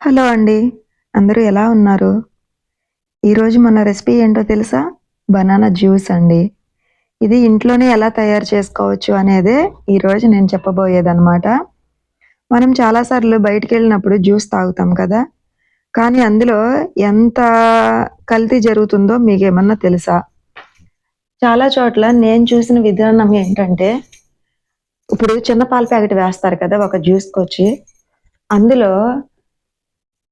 Hello అండి. అందరూ ఎలా ఉన్నారు? ఈరోజు మన రెసిపీ ఏంటో తెలుసా? బనానా జ్యూస్ అండి. ఇది ఇంట్లోనే ఎలా తయారు చేసుకోవచ్చు అనేదే ఈరోజు నేను చెప్పబోయేదన్నమాట. మనం చాలాసార్లు బయటికి వెళ్ళినప్పుడు జ్యూస్ తాగుతాం కదా? కానీ అందులో ఎంత కల్తీ జరుగుతుందో మీకేమన్నా తెలుసా? చాలా చోట్ల నేను చూసిన విధానం ఏంటంటే ఇప్పుడు చిన్న పాల ప్యాకెట్ వేస్తారు కదా ఒక జ్యూస్కి వచ్చి అందులో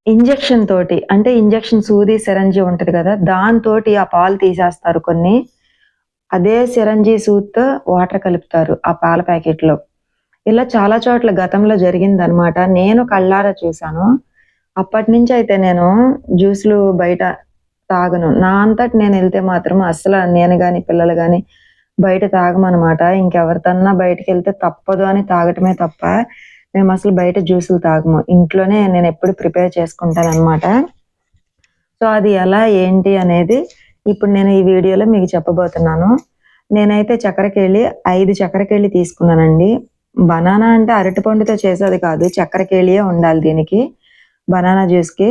ఇంజెక్షన్ తోటి అంటే ఇంజెక్షన్ సూది సిరంజి ఉంటది కదా దాంతో ఆ పాలు తీసేస్తారు కొన్ని. అదే సిరంజి సూత్తో వాటర్ కలుపుతారు ఆ పాల ప్యాకెట్లో. ఇలా చాలా చోట్ల గతంలో జరిగిందనమాట నేను కళ్ళారా చూశాను. అప్పటి నుంచి అయితే నేను జ్యూస్లు బయట తాగను. నా అంతటి నేను వెళ్తే మాత్రం అసలు నేను కానీ పిల్లలు కానీ బయట తాగమనమాట ఇంకెవరితన్నా బయటకు వెళ్తే తప్పదు అని తాగటమే తప్ప మేము అసలు బయట జ్యూసులు తాగము. ఇంట్లోనే నేను ఎప్పుడు ప్రిపేర్ చేసుకుంటాను అనమాట సో అది ఎలా ఏంటి అనేది ఇప్పుడు నేను ఈ వీడియోలో మీకు చెప్పబోతున్నాను. నేనైతే చక్కెరకేళి ఐదు చక్కెరకేళి తీసుకున్నానండి. బనానా అంటే అరటిపండుతో చేసేది కాదు చక్కెరకేళియే ఉండాలి దీనికి బనానా జ్యూస్కి.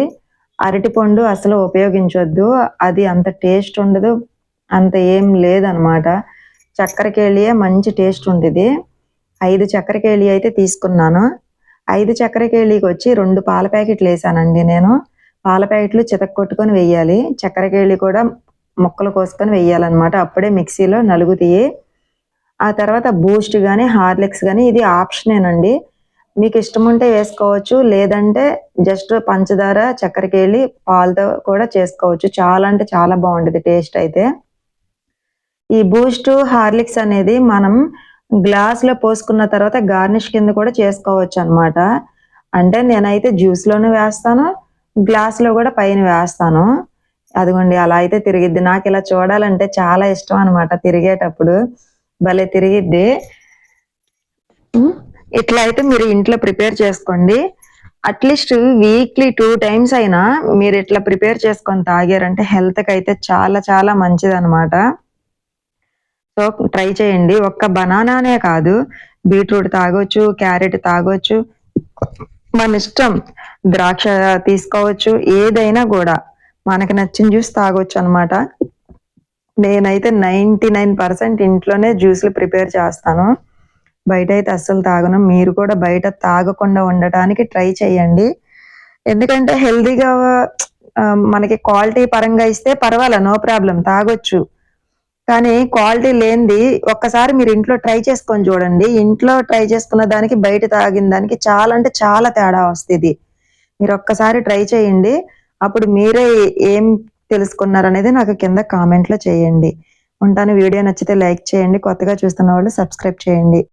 అరటిపండు అసలు ఉపయోగించవద్దు అది అంత టేస్ట్ ఉండదు అంత ఏం లేదనమాట చక్కెరకేళియే మంచి టేస్ట్ ఉంటుంది ఐదు చక్కెరకేళి అయితే తీసుకున్నాను. ఐదు చక్కెరకేళికి వచ్చి రెండు పాల ప్యాకెట్లు వేసానండి నేను. పాల ప్యాకెట్లు చితక కొట్టుకొని వెయ్యాలి చక్కెరకేళి కూడా ముక్కలు కోసుకొని వెయ్యాలన్నమాట అప్పుడే మిక్సీలో నలుగుతాయి ఆ తర్వాత బూస్ట్ కానీ హార్లిక్స్ కానీ ఇది ఆప్షనేనండి. మీకు ఇష్టం ఉంటే వేసుకోవచ్చు. లేదంటే జస్ట్ పంచదార చక్కెరకేళి పాలతో కూడా చేసుకోవచ్చు. చాలా అంటే చాలా బాగుంటుంది టేస్ట్ అయితే. ఈ బూస్ట్ హార్లిక్స్ అనేది మనం గ్లాస్లో పోసుకున్న తర్వాత గార్నిష్ కింద కూడా చేసుకోవచ్చు అనమాట అంటే నేనైతే జ్యూస్లోనే వేస్తాను గ్లాస్లో కూడా పైన వేస్తాను. అదిగోండి అలా అయితే తిరిగిద్ది. నాకు ఇలా చూడాలంటే చాలా ఇష్టం అనమాట తిరిగేటప్పుడు. భలే తిరిగిద్ది. ఇట్లా అయితే మీరు ఇంట్లో ప్రిపేర్ చేసుకోండి. అట్లీస్ట్ వీక్లీ టూ టైమ్స్ అయినా మీరు ఇట్లా ప్రిపేర్ చేసుకొని తాగారంటే హెల్త్కి అయితే చాలా చాలా మంచిది అనమాట సో ట్రై చేయండి. ఒక్క బనానానే కాదు. బీట్రూట్ తాగొచ్చు క్యారెట్ తాగొచ్చు. మన ఇష్టం ద్రాక్ష తీసుకోవచ్చు ఏదైనా కూడా. మనకు నచ్చిన జ్యూస్ తాగొచ్చు అనమాట నేనైతే నైంటీ నైన్ పర్సెంట్ ఇంట్లోనే జ్యూస్లు ప్రిపేర్ చేస్తాను. బయట అయితే అస్సలు తాగను. మీరు కూడా బయట తాగకుండా ఉండటానికి ట్రై చేయండి. ఎందుకంటే హెల్దీగా మనకి క్వాలిటీ పరంగా ఇస్తే పర్వాలే నో ప్రాబ్లం. తాగొచ్చు. కానీ క్వాలిటీ లేనిది ఒక్కసారి మీరు ఇంట్లో ట్రై చేసుకొని చూడండి. ఇంట్లో ట్రై చేసుకున్న దానికి బయట తాగిన దానికి చాలా అంటే చాలా తేడా వస్తుంది. మీరు ఒక్కసారి ట్రై చేయండి. అప్పుడు మీరే ఏం తెలుసుకున్నారనేది నాకు కింద కామెంట్లో చేయండి. ఉంటాను. వీడియో నచ్చితే లైక్ చేయండి. కొత్తగా చూస్తున్న వాళ్ళు సబ్స్క్రైబ్ చేయండి.